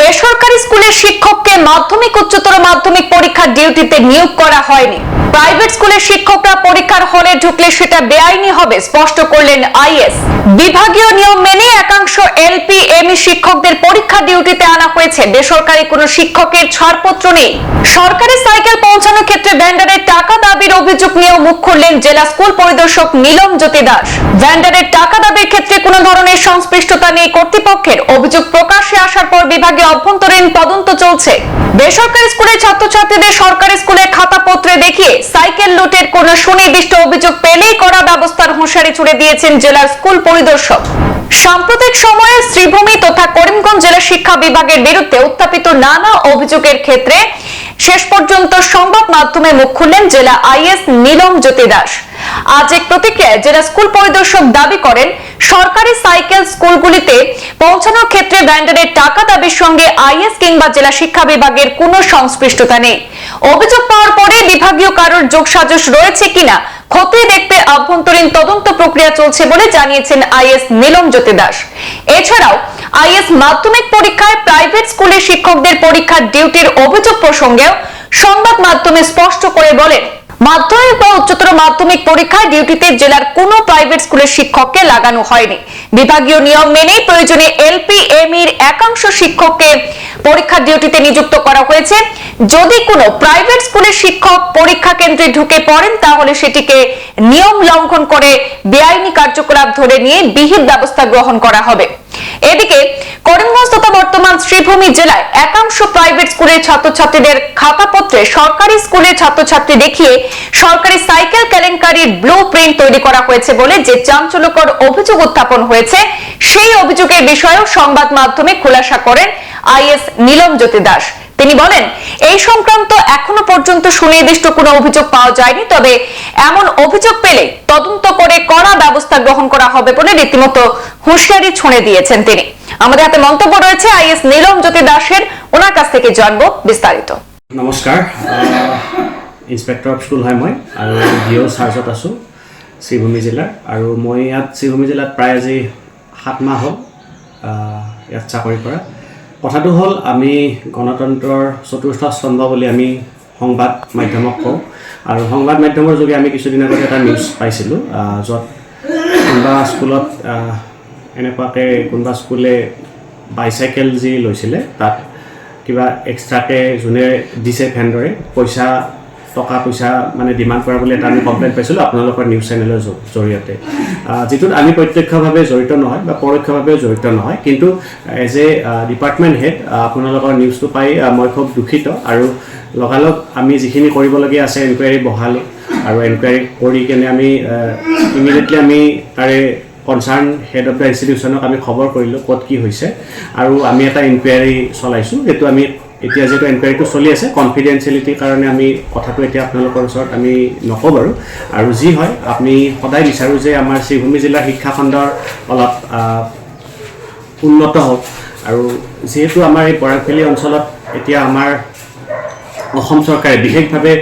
বেসরকারি স্কুলের শিক্ষককে মাধ্যমিক উচ্চতর মাধ্যমিক পরীক্ষার ডিউটিতে নিয়োগ করা হয়নি। প্রাইভেট স্কুলের শিক্ষকরা পরীক্ষার হলে ঢুকলে সেটা বেআইনি হবে, স্পষ্ট করলেন আইএস। বিভাগীয় নিয়ম মেনে একাংশ এলপি, এমই শিক্ষকদের পরীক্ষা ডিউটিতে আনা হয়েছে। বেসরকারি কোনো শিক্ষকের ছাড়পত্র নেই। সরকারি সাইকেল পৌঁছানোর ক্ষেত্রে ভ্যান্ডারের টাকা দাবির অভিযোগ নিয়েও মুখ খুললেন জেলা স্কুল পরিদর্শক নীলম জ্যোতি দাস। ভ্যান্ডারের টাকা দাবির ক্ষেত্রে কোনো ধরনের সংশ্লিষ্টতা নেই কর্তৃপক্ষের। অভিযোগ প্রকাশ্যে আসার পর বিভাগে অভ্যন্তরীণ তদন্ত চলছে। বেসরকারি স্কুলের ছাত্রছাত্রীদের সরকারি স্কুলের খাতাপত্রে দেখিয়ে সাইকেল লুটের কোন সুনির্দিষ্ট অভিযোগ পেলেই করা ব্যবস্থার হুঁশিয়ারি ছুড়ে দিয়েছেন জেলার স্কুল পরিদর্শক। সাম্প্রতিক সময়ে শ্রীভূমি তথা করিমগঞ্জ জেলা শিক্ষা বিভাগের বিরুদ্ধে উত্থাপিত নানা অভিযোগের ক্ষেত্রে শেষ পর্যন্ত সংবাদ মাধ্যমে মুখ খুললেন জেলা আইএস নীলম জ্যোতি দাস। আজ এক প্রতিক্রিয়ায় জেলা স্কুল পরিদর্শক দাবি করেন, সরকারি সাইকেল স্কুলগুলিতে পৌঁছানোর ক্ষেত্রে ভ্যান্ডারের টাকা দাবির সঙ্গে আইএস কিংবা জেলা শিক্ষা বিভাগের কোনো সংশ্লিষ্টতা নেই। অভিযোগ পাওয়ার পরে বিভাগীয় কারোর যোগসাজশ রয়েছে কিনা খতিয়ে দেখতে অভ্যন্তরীণ তদন্ত প্রক্রিয়া চলছে বলে জানিয়েছেন আইএস নীলম জ্যোতি দাস। এছাড়াও, আইএস মাধ্যমিক পরীক্ষায় প্রাইভেট স্কুলের শিক্ষকদের পরীক্ষার ডিউটির অভিযোগ প্রসঙ্গেও সংবাদ মাধ্যমে স্পষ্ট করে বলেন মাধ্যমিক বা উচ্চতর মাধ্যমিক পরীক্ষায় ডিউটিতে জেলার কোনো প্রাইভেট স্কুলের শিক্ষককে লাগানো হয়নি। বিভাগীয় নিয়ম মেনেই প্রয়োজনে এলপি এমির একাংশ শিক্ষককে পরীক্ষার ডিউটিতে নিযুক্ত করা হয়েছে। যদি কোনো প্রাইভেট স্কুলের শিক্ষক পরীক্ষা কেন্দ্রে ঢুকে পড়েন, তাহলে সেটিকে নিয়ম লঙ্ঘন করে বেআইনি কার্যকলাপ ধরে নিয়ে বিহিত ব্যবস্থা গ্রহণ করা হবে। এদিকে, করিমগঞ্জ বর্তমান শ্রীভূমি জেলায় একাংশ প্রাইভেট স্কুলের ছাত্রছাত্রীদের খাতাপত্রে সরকারি স্কুলের ছাত্রছাত্রী দেখিয়ে সরকারি সাইকেল কেলেঙ্কারির ব্লু প্রিন্ট তৈরি করা হয়েছে বলে যে চাঞ্চল্যকর অভিযোগ উত্থাপন হয়েছে, সেই অভিযোগের বিষয়েও সংবাদ মাধ্যমে খোলাসা করেন আইএস নীলম জ্যোতি দাস। তিনি বলেন, এই সংক্রান্ত এখনও পর্যন্ত সুনির্দিষ্ট কোনো অভিযোগ পাওয়া যায়নি, তবে এমন অভিযোগ পেলে তদন্ত করে কড়া ব্যবস্থা গ্রহণ করা হবে বলে রীতিমতো হুঁশিয়ারি ছুঁড়ে দিয়েছেন তিনি। আমাদের হাতে মন্তব্য রয়েছে আইএস নীলম জ্যোতি দাসের। ওনার কাছ থেকে জানব বিস্তারিত। নমস্কাৰ ইনস্পেক্টৰ অফ স্কুল হয় মই আৰু জিঅ' চাৰ্জত আছোঁ শ্ৰীভূমি জিলাৰ। আৰু মই ইয়াত শ্ৰীভূমি জিলাত প্ৰায় আজি সাত মাহ হ'ল ইয়াত চাকৰি কৰা। কথাটো হ'ল, আমি গণতন্ত্ৰৰ চতুৰ্থ স্তম্ভ বুলি আমি সংবাদ মাধ্যমক কওঁ। আৰু সংবাদ মাধ্যমৰ যোগে আমি কিছুদিন আগতে এটা নিউজ পাইছিলোঁ য'ত কোনোবা স্কুলত এনেকুৱাকৈ কোনোবা স্কুলে বাইচাইকেল যি লৈছিলে তাত কিবা এক্সট্ৰাকৈ যোনে দিছে ভেণ্ডৰে পইচা টকা পইচা মানে ডিমাণ্ড কৰা বুলি এটা আমি কমপ্লেইন পাইছিলোঁ আপোনালোকৰ নিউজ চেনেলৰ জৰিয়তে। যিটোত আমি প্ৰত্যক্ষভাৱে জড়িত নহয় বা পৰোক্ষভাৱেও জড়িত নহয় কিন্তু এজ এ ডিপাৰ্টমেণ্ট হেড আপোনালোকৰ নিউজটো পাই মই খুব দুখিত আৰু লগালগ আমি যিখিনি কৰিবলগীয়া আছে এনকুৱাৰী বহালোঁ আৰু এনকুৱাৰী কৰি কেনে আমি ইমিডিয়েটলি আমি তাৰে কনচাৰ্ণ হেড অফ দ্য ইনষ্টিটিউশ্যনক আমি খবৰ কৰিলোঁ ক'ত কি হৈছে। আৰু আমি এটা ইনকুৱাৰী চলাইছোঁ সেইটো আমি এতিয়া যিহেতু এনকুৱাৰীটো চলি আছে কনফিডেঞ্চিয়েলিটিৰ কাৰণে আমি কথাটো এতিয়া আপোনালোকৰ ওচৰত আমি নকওঁ বাৰু। আৰু যি হয় আমি সদায় বিচাৰোঁ যে আমাৰ শ্ৰীভূমি জিলাৰ শিক্ষাখণ্ডৰ অলপ উন্নত হওক। আৰু যিহেতু আমাৰ এই বৰাক ভেলী অঞ্চলত এতিয়া আমাৰ অসম চৰকাৰে বিশেষভাৱে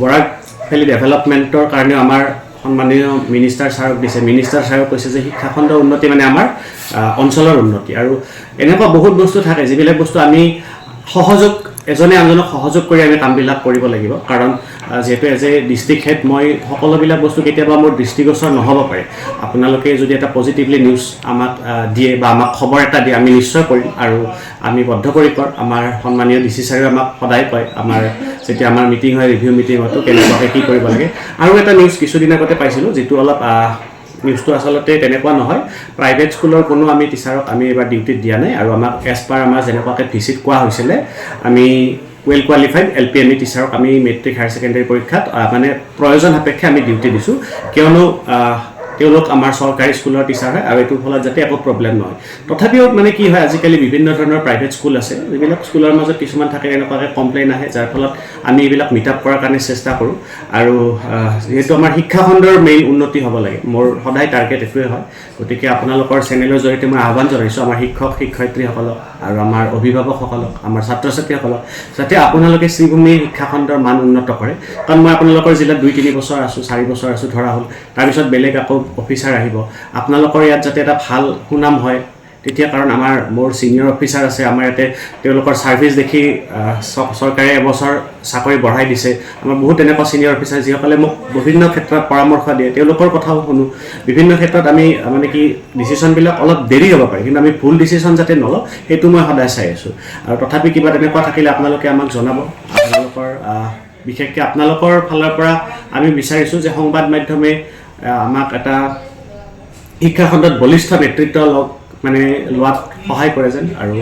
বৰাক ভেলী ডেভেলপমেণ্টৰ কাৰণেও আমাৰ সন্মানীয় মিনিষ্টাৰ ছাৰক দিছে মিনিষ্টাৰ ছাৰক কৈছে যে শিক্ষাখণ্ডৰ উন্নতি মানে আমাৰ অঞ্চলৰ উন্নতি। আৰু এনেকুৱা বহুত বস্তু থাকে যিবিলাক বস্তু আমি সহযোগ এজনে আনজনক সহযোগ কৰি আমি কামবিলাক কৰিব লাগিব। কাৰণ যিহেতু এজ এ ডিষ্ট্ৰিক্ট হেড মই সকলোবিলাক বস্তু কেতিয়াবা মোৰ দৃষ্টিগোচৰ নহ'ব পাৰে। আপোনালোকে যদি এটা পজিটিভলি নিউজ আমাক দিয়ে বা আমাক খবৰ এটা দিয়ে আমি নিশ্চয় কৰিম আৰু আমি বদ্ধপৰিকৰ আমাৰ সন্মানীয় ডি চি ছাৰেও আমাক সদায় কয় আমাৰ যেতিয়া আমাৰ মিটিং হয় ৰিভিউ মিটিঙতো কেনেকুৱাকৈ কি কৰিব লাগে। আৰু এটা নিউজ কিছুদিন আগতে পাইছিলোঁ যিটো অলপ নিউজটো আচলতে তেনেকুৱা নহয়। প্ৰাইভেট স্কুলৰ কোনো আমি টিচাৰক আমি এইবাৰ ডিউটিত দিয়া নাই আৰু আমাক এজ পাৰ আমাৰ যেনেকুৱাকৈ ভিচিট কোৱা হৈছিলে আমি well qualified L P M E টিচাৰক আমি মেট্ৰিক হায়াৰ ছেকেণ্ডেৰী পৰীক্ষাত মানে প্ৰয়োজন সাপেক্ষে আমি ডিউটি দিছোঁ। কিয়নো তেওঁলোক আমাৰ চৰকাৰী স্কুলৰ টিচাৰ হয় আৰু এইটোৰ ফলত যাতে একো প্ৰব্লেম নহয়। তথাপিও মানে কি হয় আজিকালি বিভিন্ন ধৰণৰ প্ৰাইভেট স্কুল আছে। যিবিলাক স্কুলৰ মাজত কিছুমান থাকে এনেকুৱাকৈ কমপ্লেইন আহে যাৰ ফলত আমি এইবিলাক মিট আপ কৰাৰ কাৰণে চেষ্টা কৰোঁ। আৰু যিহেতু আমাৰ শিক্ষাখণ্ডৰ মেইন উন্নতি হ'ব লাগে। মোৰ সদায় টাৰ্গেট এইটোৱে হয়। গতিকে আপোনালোকৰ চেনেলৰ জৰিয়তে মই আহ্বান জনাইছোঁ আমাৰ শিক্ষক শিক্ষয়িত্ৰীসকলক আৰু আমাৰ অভিভাৱকসকলক আমাৰ ছাত্ৰ ছাত্ৰীসকলক যাতে আপোনালোকে শ্ৰীভূমিৰ শিক্ষাখণ্ডৰ মান উন্নত কৰে। কাৰণ মই আপোনালোকৰ জিলাত দুই তিনি বছৰ আছোঁ চাৰি বছৰ আছোঁ ধৰা হ'ল। তাৰপিছত বেলেগ আকৌ অফিচাৰ আহিব। আপোনালোকৰ ইয়াত যাতে এটা ভাল সুনাম হয় তেতিয়া কাৰণ আমাৰ মোৰ ছিনিয়ৰ অফিচাৰ আছে আমাৰ ইয়াতে তেওঁলোকৰ ছাৰ্ভিচ দেখি চৰকাৰে এবছৰ চাকৰি বঢ়াই দিছে। আমাৰ বহুত তেনেকুৱা ছিনিয়ৰ অফিচাৰ যিসকলে মোক বিভিন্ন ক্ষেত্ৰত পৰামৰ্শ দিয়ে তেওঁলোকৰ কথাও শুনো। বিভিন্ন ক্ষেত্ৰত আমি মানে কি ডিচিশ্যনবিলাক অলপ দেৰি হ'ব পাৰে কিন্তু আমি ভুল ডিচিশ্যন যাতে নলওঁ সেইটো মই সদায় চাই আছোঁ। আৰু তথাপি কিবা তেনেকুৱা থাকিলে আপোনালোকে আমাক জনাব। আপোনালোকৰ বিশেষকৈ আপোনালোকৰ ফালৰ পৰা আমি বিচাৰিছোঁ যে সংবাদ মাধ্যমে আমাক এটা শিক্ষা খণ্ডত বলিষ্ঠ নেতৃত্ব লওক মানে লোৱাত সহায় কৰে যেন। আৰু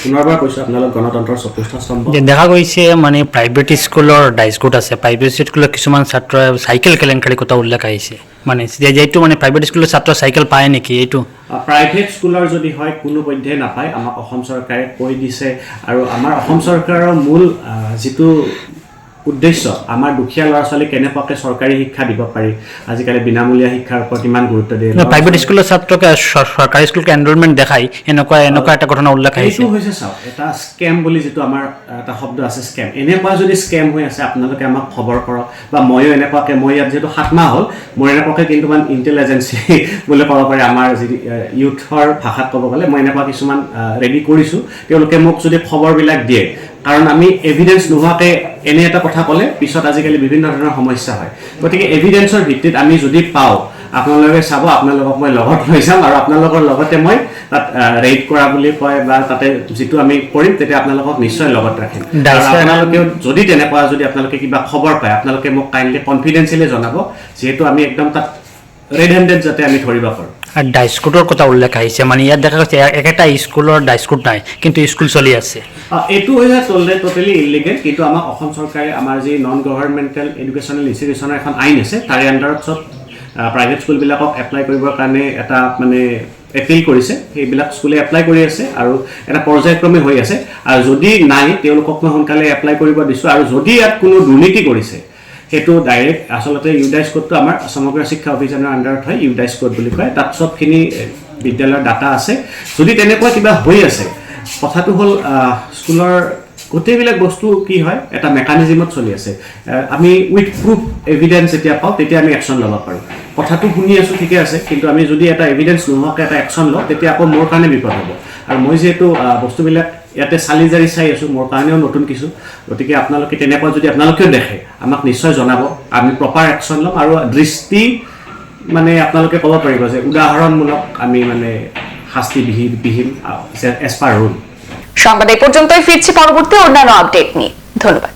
পুনৰবাৰ কৈছোঁ আপোনালোক গণতন্ত্ৰৰ চতুৰ্থ স্তম্ভ। দেখা গৈছে মানে প্ৰাইভেট স্কুলৰ ডাইচকোট আছে। প্ৰাইভেট স্কুলৰ কিছুমান ছাত্ৰই চাইকেল কেলেংকাৰী কথা উল্লেখ আহিছে। মানে যিহেতু মানে প্ৰাইভেট স্কুলৰ ছাত্ৰ চাইকেল পায় নেকি এইটো? প্ৰাইভেট স্কুলৰ যদি হয় কোনো পধ্যে নাপায়। আমাক অসম চৰকাৰে কৈ দিছে। আৰু আমাৰ অসম চৰকাৰৰ মূল যিটো উদ্দেশ্য আমাৰ দুখীয়া ল'ৰা ছোৱালীক কেনেকুৱাকৈ চৰকাৰী শিক্ষা দিব পাৰি আজিকালি বিনামূলীয়া শিক্ষাৰ ওপৰত ইমান গুৰুত্ব দিয়ে। প্ৰাইভেট স্কুলৰ ছাত্ৰক চৰকাৰী স্কুলক এনৰলমেণ্ট দেখাই এনেকুৱা এনেকুৱা এটা ঘটনা উল্লেখ আহিছে। এইটো হৈছে চাওক এটা স্কেম বুলি যিটো আমাৰ এটা শব্দ আছে স্কেম এনেকুৱা যদি স্কেম হৈ আছে আপোনালোকে আমাক খবৰ কৰক বা ময়ো এনেকুৱাকৈ মই ইয়াত যিহেতু সাত মাহ হ'ল মোৰ এনেকুৱাকৈ কিন্তু ইণ্টেলিজেঞ্চি বুলি ক'ব পাৰি আমাৰ যি ইউথৰ ভাষাত ক'ব গ'লে মই এনেকুৱা কিছুমান ৰেডি কৰিছোঁ। তেওঁলোকে মোক যদি খবৰবিলাক দিয়ে কাৰণ আমি এভিডেঞ্চ নোহোৱাকৈ এনে এটা কথা ক'লে পিছত আজিকালি বিভিন্ন ধৰণৰ সমস্যা হয়। গতিকে এভিডেঞ্চৰ ভিত্তিত আমি যদি পাওঁ আপোনালোকে চাব আপোনালোকক মই লগত লৈ যাম আৰু আপোনালোকৰ লগতে মই তাত ৰেড কৰা বুলি কয় বা তাতে যিটো আমি কৰিম তেতিয়া আপোনালোকক নিশ্চয় লগত ৰাখিম। আপোনালোকেও যদি তেনেকুৱা যদি আপোনালোকে কিবা খবৰ পায় আপোনালোকে মোক কাইণ্ডলি কনফিডেঞ্চিয়েলি জনাব যিহেতু আমি একদম তাত ৰেড হেণ্ডেড যাতে আমি ধৰিব পাৰোঁ। আৰু ডাইচকোটৰ কথা উল্লেখ আহিছে। মানে ইয়াত দেখা গৈছে একেটা স্কুলৰ ডাইচকোট নাই কিন্তু স্কুল চলি আছে। এইটো হৈছে ট'টেলি ট'টেলি ইলিগেল কিন্তু আমাক অসম চৰকাৰে আমাৰ যি নন গভৰ্ণমেণ্টেল এডুকেশ্যনেল ইনষ্টিটিউচনৰ এখন আইন আছে তাৰে আণ্ডাৰত চব প্ৰাইভেট স্কুলবিলাকক এপ্লাই কৰিবৰ কাৰণে এটা মানে এপিল কৰিছে। সেইবিলাক স্কুলে এপ্লাই কৰি আছে আৰু এটা পৰ্যায়ক্ৰমে হৈ আছে। আৰু যদি নাই তেওঁলোকক মই সোনকালে এপ্লাই কৰিব দিছোঁ। আৰু যদি ইয়াত কোনো দুৰ্নীতি কৰিছে সেইটো ডাইৰেক্ট আচলতে ইউডাইচ কোডটো আমাৰ সমগ্ৰ শিক্ষা অভিযানৰ আণ্ডাৰত হয় ইউডাইচ কোড বুলি কয়। তাত চবখিনি বিদ্যালয়ৰ ডাটা আছে। যদি তেনেকুৱা কিবা হৈ আছে কথাটো হ'ল স্কুলৰ গোটেইবিলাক বস্তু কি হয় এটা মেকানিজিমত চলি আছে। আমি উইথ প্ৰুফ এভিডেঞ্চ যেতিয়া পাওঁ তেতিয়া আমি একশ্যন ল'ব পাৰোঁ। কথাটো শুনি আছোঁ ঠিকে আছে। কিন্তু আমি যদি এটা এভিডেঞ্চ নোহোৱাকৈ এটা একশ্যন লওঁ তেতিয়া আকৌ মোৰ কাৰণে বিপদ হ'ব। আৰু মই যিহেতু বস্তুবিলাক ইয়াতে চালি জাৰি চাই আছোঁ, মোৰ কাৰণেও নতুন কিছু। গতিকে আপোনালোকে তেনেকুৱা যদি আপোনালোকেও দেখে, আমাক নিশ্চয় জনাব। আমি প্ৰপাৰ একশ্যন ল'ম আৰু দৃষ্টি মানে আপোনালোকে ক'ব পাৰিব যে উদাহৰণমূলক আমি মানে শাস্তি বিহি বিহীন এজ পাৰ ৰুল সংবাদ এই পর্যন্তই, ফিরছি পরবর্তী অন্যান্য আপডেট নিয়ে। ধন্যবাদ।